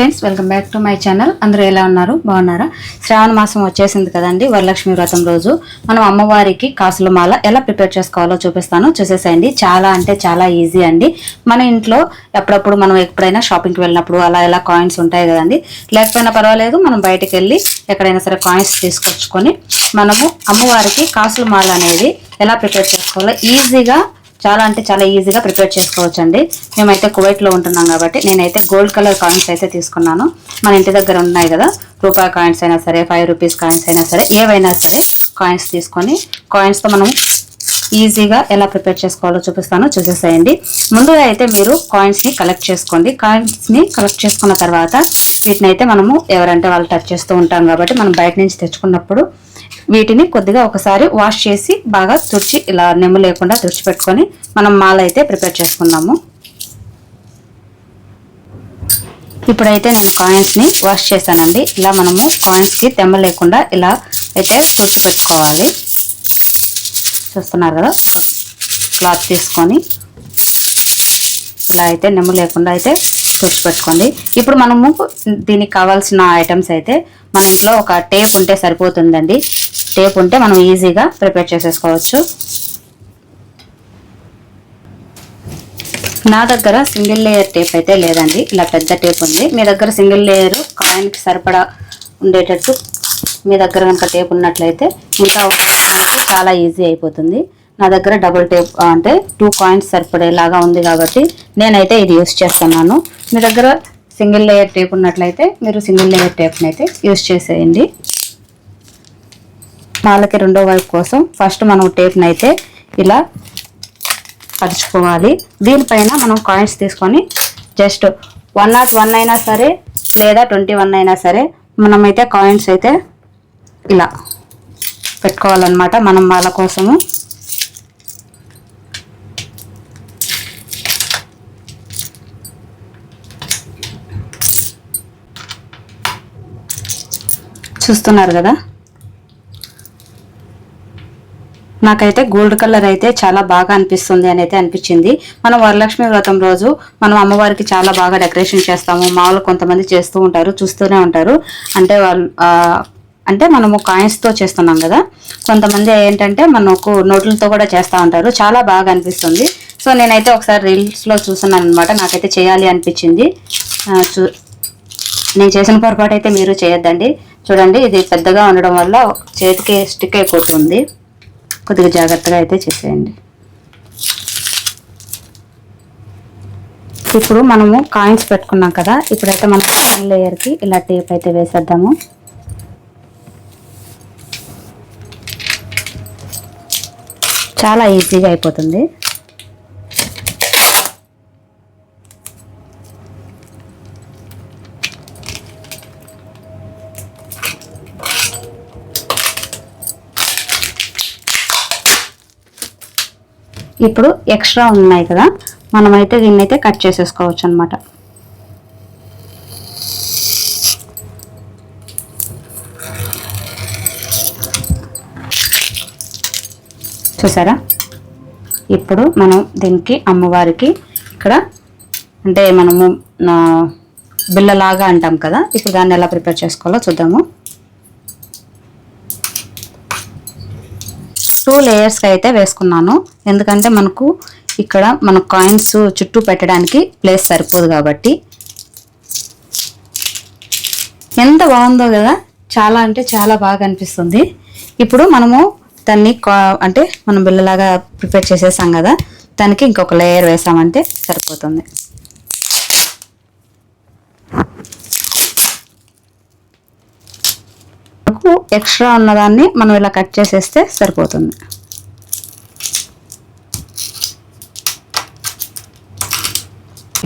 Friends welcome back to my channel. అందరూ ఎలా ఉన్నారు? బాగున్నారా? శ్రావణ మాసం వచ్చేసింది కదండి వరలక్ష్మి వ్రతం రోజు. మనం అమ్మవారికి కాసుల మాల ఎలా ప్రిపేర్ చేసుకోవాలో చూపిస్తాను. చూసేసేయండి. చాలా అంటే చాలా ఈజీ అండి. మన ఇంట్లో ఎప్పుడప్పుడు మనం ఎప్పుడైనా షాపింగ్కి వెళ్ళినప్పుడు అలా ఎలా కాయిన్స్ ఉంటాయి కదండి. లేకపోయినా పర్వాలేదు మనం బయటికి వెళ్ళి ఎక్కడైనా సరే కాయిన్స్ తీసుకొచ్చుకొని మనము అమ్మవారికి కాసుల మాల అనేది ఎలా ప్రిపేర్ చేసుకోవాలో ఈజీగా చాలా అంటే చాలా ఈజీగా ప్రిపేర్ చేసుకోవచ్చు అండి మేమైతే కువైట్లో ఉంటున్నాం కాబట్టి నేనైతే గోల్డ్ కలర్ కాయిన్స్ అయితే తీసుకున్నాను. మన ఇంటి దగ్గర ఉన్నాయి కదా రూపాయి కాయిన్స్ అయినా సరే ఫైవ్ రూపీస్ కాయిన్స్ అయినా సరే ఏవైనా సరే కాయిన్స్ తీసుకొని కాయిన్స్తో మనం ఈజీగా ఎలా ప్రిపేర్ చేసుకోవాలో చూపిస్తాను చూసేసేయండి. ముందుగా అయితే మీరు కాయిన్స్ని కలెక్ట్ చేసుకోండి. కాయిన్స్ని కలెక్ట్ చేసుకున్న తర్వాత వీటిని అయితే మనము ఎవరంటే వాళ్ళు టచ్ చేస్తూ ఉంటాం కాబట్టి మనం బయట నుంచి తెచ్చుకున్నప్పుడు వీటిని కొద్దిగా ఒకసారి వాష్ చేసి బాగా తుడిచి ఇలా నెమ్ము లేకుండా తుడిచి పెట్టుకొని మనం మాల అయితే ప్రిపేర్ చేసుకున్నాము ఇప్పుడైతే నేను కాయిన్స్ని వాష్ చేశానండి. ఇలా మనము కాయిన్స్కి తెమ్మ లేకుండా ఇలా అయితే తుడిచి పెట్టుకోవాలి. చూస్తున్నారు కదా? ఒక క్లాత్ తీసుకొని ఇలా అయితే నెమ్ము లేకుండా అయితే తుడిచిపెట్టుకోండి ఇప్పుడు మనము దీనికి కావాల్సిన ఐటమ్స్ అయితే మన ఇంట్లో ఒక టేప్ ఉంటే సరిపోతుందండి. టేప్ ఉంటే మనం ఈజీగా ప్రిపేర్ చేసేసుకోవచ్చు. నా దగ్గర సింగిల్ లేయర్ టేప్ అయితే లేదండి. ఇలా పెద్ద టేప్ ఉంది. మీ దగ్గర సింగిల్ లేయర్ కాయిన్కి సరిపడా ఉండేటట్టు మీ దగ్గర కనుక టేప్ ఉన్నట్లయితే ఇంకా మనకి చాలా ఈజీ అయిపోతుంది. నా దగ్గర డబుల్ టేప్ అంటే టూ కాయిన్స్ సరిపడేలాగా ఉంది కాబట్టి నేనైతే ఇది యూస్ చేస్తున్నాను. మీ దగ్గర సింగిల్ లేయర్ టేప్ ఉన్నట్లయితే మీరు సింగిల్ లేయర్ టేప్ని అయితే యూస్ చేసేయండి. మాలకి రెండో వైపు కోసం ఫస్ట్ మనం టేప్ని అయితే ఇలా పరుచుకోవాలి. దీనిపైన మనం కాయిన్స్ తీసుకొని జస్ట్ వన్ నాట్ వన్ అయినా సరే లేదా ట్వంటీ వన్ అయినా సరే మనమైతే కాయిన్స్ అయితే ఇలా పెట్టుకోవాలన్నమాట మనం మాల కోసము. చూస్తున్నారు కదా? నాకైతే గోల్డ్ కలర్ అయితే చాలా బాగా అనిపిస్తుంది అని అయితే అనిపించింది. మనం వరలక్ష్మి వ్రతం రోజు మనం అమ్మవారికి చాలా బాగా డెకరేషన్ చేస్తాము. మామూలు కొంతమంది చేస్తూ ఉంటారు చూస్తూనే ఉంటారు. అంటే వాళ్ళు అంటే మనము కాయిన్స్తో చేస్తున్నాం కదా. కొంతమంది ఏంటంటే మనకు నోట్లతో కూడా చేస్తూ ఉంటారు. చాలా బాగా అనిపిస్తుంది. సో నేనైతే ఒకసారి రీల్స్లో చూస్తున్నాను అనమాట నాకైతే చేయాలి అనిపించింది. చూ నేను చేసిన పొరపాటు అయితే మీరు చేయొద్దండి. చూడండి ఇది పెద్దగా ఉండడం వల్ల చేతికి స్టిక్ అయిపోతుంది కొద్దిగా జాగ్రత్తగా అయితే చేసేయండి. ఇప్పుడు మనము కాయిన్స్ పెట్టుకున్నాం కదా ఇప్పుడైతే మనం సెకండ్ లేయర్కి ఇలా టేప్ అయితే వేసేద్దాము. చాలా ఈజీగా అయిపోతుంది. ఇప్పుడు ఎక్స్ట్రా ఉన్నాయి కదా మనమైతే దీన్ని అయితే కట్ చేసేసుకోవచ్చు అనమాట చూసారా? ఇప్పుడు మనం దీనికి అమ్మవారికి ఇక్కడ అంటే మనము ఆ, బిళ్ళలాగా అంటాం కదా ఇప్పుడు దాన్ని ఎలా ప్రిపేర్ చేసుకోవాలో చూద్దాము. టూ లేయర్స్కి అయితే వేసుకున్నాను. ఎందుకంటే మనకు ఇక్కడ మన కాయిన్స్ చుట్టూ పెట్టడానికి ప్లేస్ సరిపోదు కాబట్టి. ఎంత బాగుందో కదా? చాలా అంటే చాలా బాగా అనిపిస్తుంది. ఇప్పుడు మనము దాన్ని కా- అంటే మనం బిల్లలాగా ప్రిపేర్ చేసేసాం కదా దానికి ఇంకొక లేయర్ వేసామంటే సరిపోతుంది. మనకు ఎక్స్ట్రా ఉన్నదాన్ని మనం ఇలా కట్ చేసేస్తే సరిపోతుంది.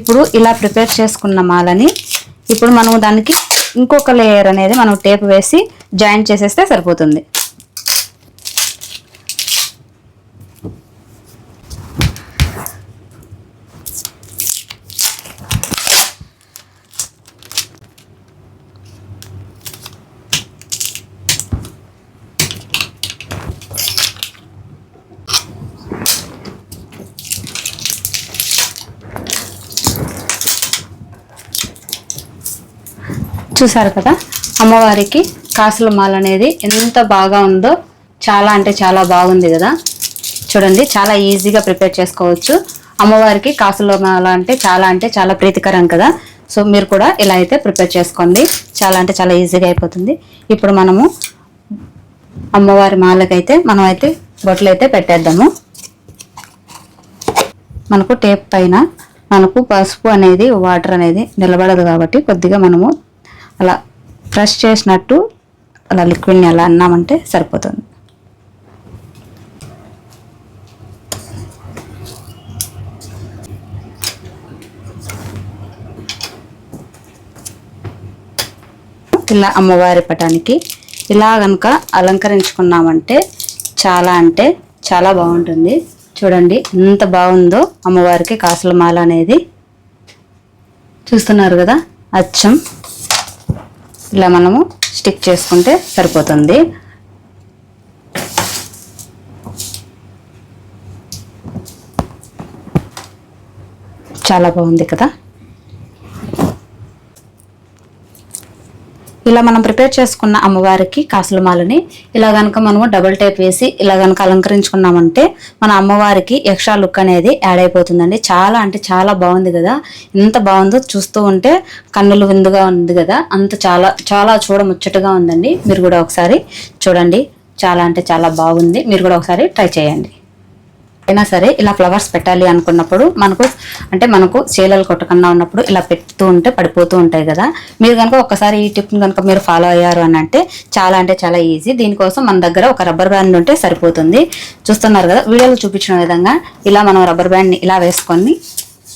ఇప్పుడు ఇలా ప్రిపేర్ చేసుకున్న మాలని ఇప్పుడు మనం దానికి ఇంకొక లేయర్ అనేది మనం టేప్ వేసి జాయింట్ చేసేస్తే సరిపోతుంది. చూసారు కదా? అమ్మవారికి కాసుల మాల అనేది ఎంత బాగా ఉందో చాలా అంటే చాలా బాగుంది కదా? చూడండి చాలా ఈజీగా ప్రిపేర్ చేసుకోవచ్చు. అమ్మవారికి కాసుల మాల అంటే చాలా అంటే చాలా ప్రీతికరం కదా? సో మీరు కూడా ఇలా అయితే ప్రిపేర్ చేసుకోండి. చాలా అంటే చాలా ఈజీగా అయిపోతుంది. ఇప్పుడు మనము అమ్మవారి మాలకైతే మనం అయితే బొట్లు అయితే పెట్టేద్దాము. మనకు టేప్ పైన మనకు పసుపు అనేది వాటర్ అనేది నిలబడదు కాబట్టి కొద్దిగా మనము అలా ఫ్రెష్ చేసినట్టు అలా లిక్విడ్ని అలా అన్నామంటే సరిపోతుంది. ఇలా అమ్మవారి పటానికి ఇలా కనుక అలంకరించుకున్నామంటే చాలా అంటే చాలా బాగుంటుంది. చూడండి ఎంత బాగుందో అమ్మవారికి కాసుల మాల అనేది. చూస్తున్నారు కదా? అచ్చం. ఇలా మనము స్టిక్ చేసుకుంటే సరిపోతుంది. చాలా బాగుంది కదా? ఇలా మనం ప్రిపేర్ చేసుకున్న అమ్మవారికి కాసుల మాలని ఇలా కనుక మనము డబుల్ టైప్ వేసి ఇలా కనుక అలంకరించుకున్నామంటే మన అమ్మవారికి ఎక్స్ట్రా లుక్ అనేది యాడ్ అయిపోతుందండి. చాలా అంటే చాలా బాగుంది కదా. ఎంత బాగుందో చూస్తూ ఉంటే కన్నులు విందుగా ఉంది కదా. అంత చాలా చాలా చూడముచ్చటగా ఉందండి. మీరు కూడా ఒకసారి చూడండి. చాలా అంటే చాలా బాగుంది. మీరు కూడా ఒకసారి ట్రై చేయండి. అయినా సరే ఇలా ఫ్లవర్స్ పెట్టాలి అనుకున్నప్పుడు మనకు అంటే మనకు చీలలు కొట్టకుండా ఉన్నప్పుడు ఇలా పెడుతూ ఉంటే పడిపోతూ ఉంటాయి కదా. మీరు కనుక ఒకసారి ఈ టిప్ని కనుక మీరు ఫాలో అయ్యారు అని అంటే చాలా అంటే చాలా ఈజీ. దీనికోసం మన దగ్గర ఒక రబ్బర్ బ్యాండ్ ఉంటే సరిపోతుంది. చూస్తున్నారు కదా వీడియోలో చూపించిన విధంగా ఇలా మనం రబ్బర్ బ్యాండ్ని ఇలా వేసుకొని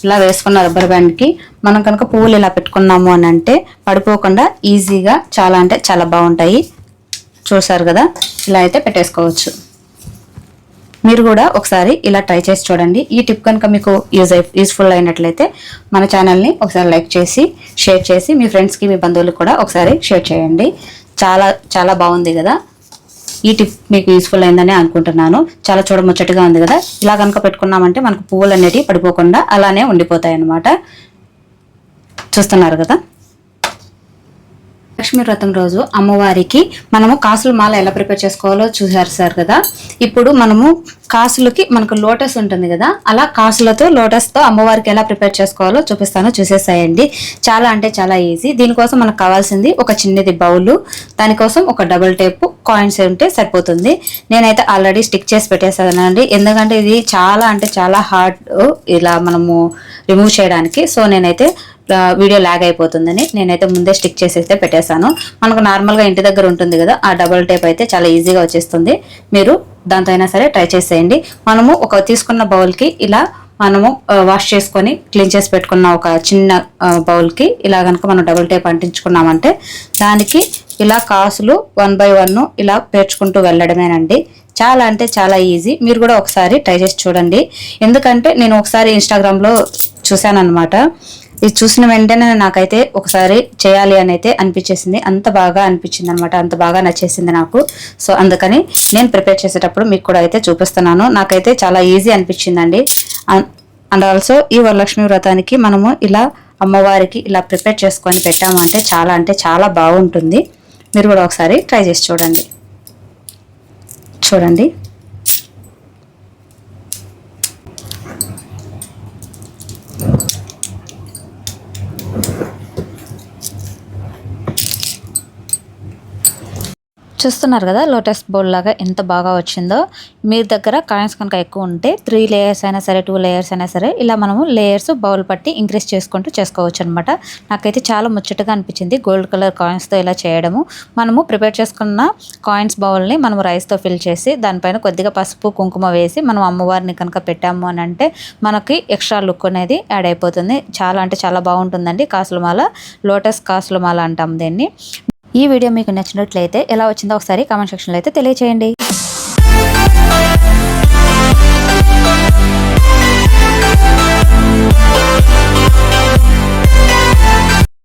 ఇలా వేసుకున్న రబ్బర్ బ్యాండ్కి మనం కనుక పువ్వులు ఇలా పెట్టుకున్నాము అని అంటే పడిపోకుండా ఈజీగా చాలా అంటే చాలా బాగుంటాయి. చూసారు కదా ఇలా అయితే పెట్టేసుకోవచ్చు. మీరు కూడా ఒకసారి ఇలా ట్రై చేసి చూడండి. ఈ టిప్ కనుక మీకు యూజ్ అయి యూస్ఫుల్ అయినట్లయితే మన ఛానల్ని ఒకసారి లైక్ చేసి షేర్ చేసి మీ ఫ్రెండ్స్కి మీ బంధువులకు కూడా ఒకసారి షేర్ చేయండి. చాలా చాలా బాగుంది కదా? ఈ టిప్ మీకు యూస్ఫుల్ అయిందని అనుకుంటున్నాను. చాలా చూడముచ్చటగా ఉంది కదా? ఇలా కనుక పెట్టుకున్నామంటే మనకు పువ్వులు అనేటివి పడిపోకుండా అలానే ఉండిపోతాయి అన్నమాట చూస్తున్నారు కదా? లక్ష్మీ వ్రతం రోజు అమ్మవారికి మనము కాసుల మాల ఎలా ప్రిపేర్ చేసుకోవాలో చూసారు సార్ కదా. ఇప్పుడు మనము కాసులకి మనకు లోటస్ ఉంటుంది కదా అలా కాసులతో లోటస్తో అమ్మవారికి ఎలా ప్రిపేర్ చేసుకోవాలో చూపిస్తాను చూసేసాయండి. చాలా అంటే చాలా ఈజీ. దీనికోసం మనకు కావాల్సింది ఒక చిన్నది బౌలు దానికోసం ఒక డబుల్ టేప్ కాయిన్స్ ఉంటే సరిపోతుంది. నేనైతే ఆల్రెడీ స్టిక్ చేసి పెట్టేసానండి. ఎందుకంటే ఇది చాలా అంటే చాలా హార్డ్ ఇలా మనము రిమూవ్ చేయడానికి. సో నేనైతే వీడియో లాగ్ అయిపోతుందని నేనైతే ముందే స్టిక్ చేసేస్తే పెట్టేశాను. మనకు నార్మల్గా ఇంటి దగ్గర ఉంటుంది కదా ఆ డబల్ టేప్ అయితే చాలా ఈజీగా వచ్చేస్తుంది. మీరు దాంతో అయినా సరే ట్రై చేసేయండి. మనము ఒక తీసుకున్న బౌల్కి ఇలా మనము వాష్ చేసుకొని క్లీన్ చేసి పెట్టుకున్న ఒక చిన్న బౌల్కి ఇలా కనుక మనం డబుల్ టేప్ అంటించుకున్నామంటే దానికి ఇలా కాసులు వన్ బై వన్ ఇలా పేర్చుకుంటూ వెళ్ళడమేనండి. చాలా అంటే చాలా ఈజీ మీరు కూడా ఒకసారి ట్రై చేసి చూడండి. ఎందుకంటే నేను ఒకసారి ఇన్స్టాగ్రామ్లో చూశాను అనమాట ఇది చూసిన వెంటనే నాకైతే ఒకసారి చేయాలి అని అయితే అనిపించేసింది. అంత బాగా అనిపించింది అనమాట అంత బాగా నచ్చేసింది నాకు. సో అందుకని నేను ప్రిపేర్ చేసేటప్పుడు మీకు కూడా అయితే చూపిస్తున్నాను. నాకైతే చాలా ఈజీ అనిపించిందండి. అండ్ ఆల్సో ఈ వరలక్ష్మి వ్రతానికి మనము ఇలా అమ్మవారికి ఇలా ప్రిపేర్ చేసుకొని పెట్టాము అంటే చాలా అంటే చాలా బాగుంటుంది. మీరు కూడా ఒకసారి ట్రై చేసి చూడండి. చూడండి. చూస్తున్నారు కదా లోటస్ బౌల్ లాగా ఎంత బాగా వచ్చిందో. మీ దగ్గర కాయిన్స్ కనుక ఎక్కువ ఉంటే త్రీ లేయర్స్ అయినా సరే టూ లేయర్స్ అయినా సరే ఇలా మనము లేయర్స్ బౌల్ పట్టి ఇంక్రీజ్ చేసుకుంటూ చేసుకోవచ్చు అనమాట నాకైతే చాలా ముచ్చటగా అనిపించింది గోల్డ్ కలర్ కాయిన్స్తో ఇలా చేయడము. మనము ప్రిపేర్ చేసుకున్న కాయిన్స్ బౌల్ని మనం రైస్తో ఫిల్ చేసి దానిపైన కొద్దిగా పసుపు కుంకుమ వేసి మనం అమ్మవారిని కనుక పెట్టాము అని అంటే మనకి ఎక్స్ట్రా లుక్ అనేది యాడ్ అయిపోతుంది. చాలా అంటే చాలా బాగుంటుందండి కాసులమాల లోటస్ కాసులమాల అంటాము అంటాం దీన్ని. ఈ వీడియో మీకు నచ్చినట్లయితే ఎలా వచ్చిందో ఒకసారి కామెంట్ సెక్షన్లో అయితే తెలియచేయండి.